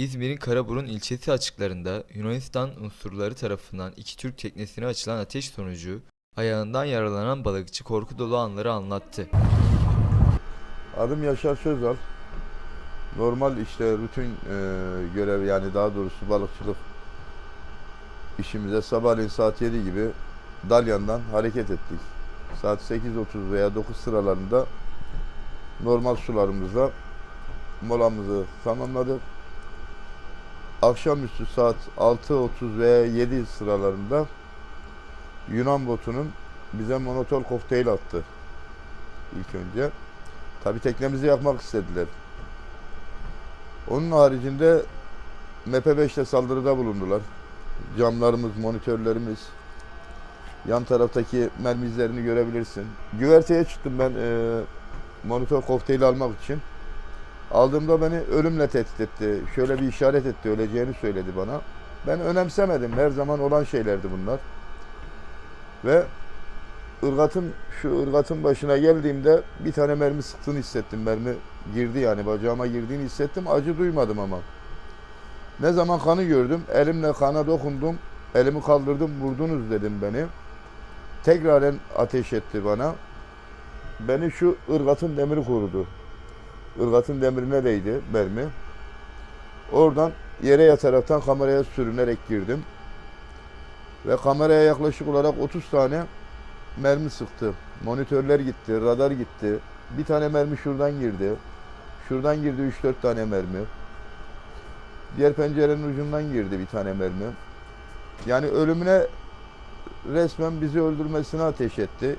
İzmir'in Karaburun ilçesi açıklarında Yunanistan unsurları tarafından iki Türk teknesine açılan ateş sonucu ayağından yaralanan balıkçı korku dolu anları anlattı. Adım Yaşar Sözal. Normal işte rutin e, görev yani daha doğrusu balıkçılık işimize sabahleyin saat 7 gibi Dalyan'dan hareket ettik. Saat 8.30 veya 9 sıralarında normal sularımızda molamızı tamamladık. Akşamüstü saat 6.30 veya 7 sıralarında Yunan botunun bize monotol kokteyl attı ilk önce. Tabi teknemizi yakmak istediler. Onun haricinde MP5'te saldırıda bulundular. Camlarımız, monitörlerimiz, yan taraftaki mermi izlerini görebilirsin. Güverteye çıktım ben e, monitör kokteyli almak için. Aldığımda beni ölümle tehdit etti. Şöyle bir işaret etti, öleceğini söyledi bana. Ben önemsemedim. Her zaman olan şeylerdi bunlar. Ve ırgatın şu ırgatın başına geldiğimde bir tane mermi sıktığını hissettim. Mermi girdi yani bacağıma girdiğini hissettim. Acı duymadım ama. Ne zaman kanı gördüm, elimle kana dokundum. Elimi kaldırdım, vurdunuz dedim beni. Tekraren ateş etti bana. Beni şu ırgatın demiri korudu. Irgatın demirine değdi mermi. Oradan yere yataraktan kameraya sürünerek girdim. Ve kameraya yaklaşık olarak 30 tane mermi sıktı. Monitörler gitti, radar gitti. Bir tane mermi şuradan girdi. Şuradan girdi 3-4 tane mermi. Diğer pencerenin ucundan girdi bir tane mermi. Yani ölümüne resmen bizi öldürmesine ateş etti.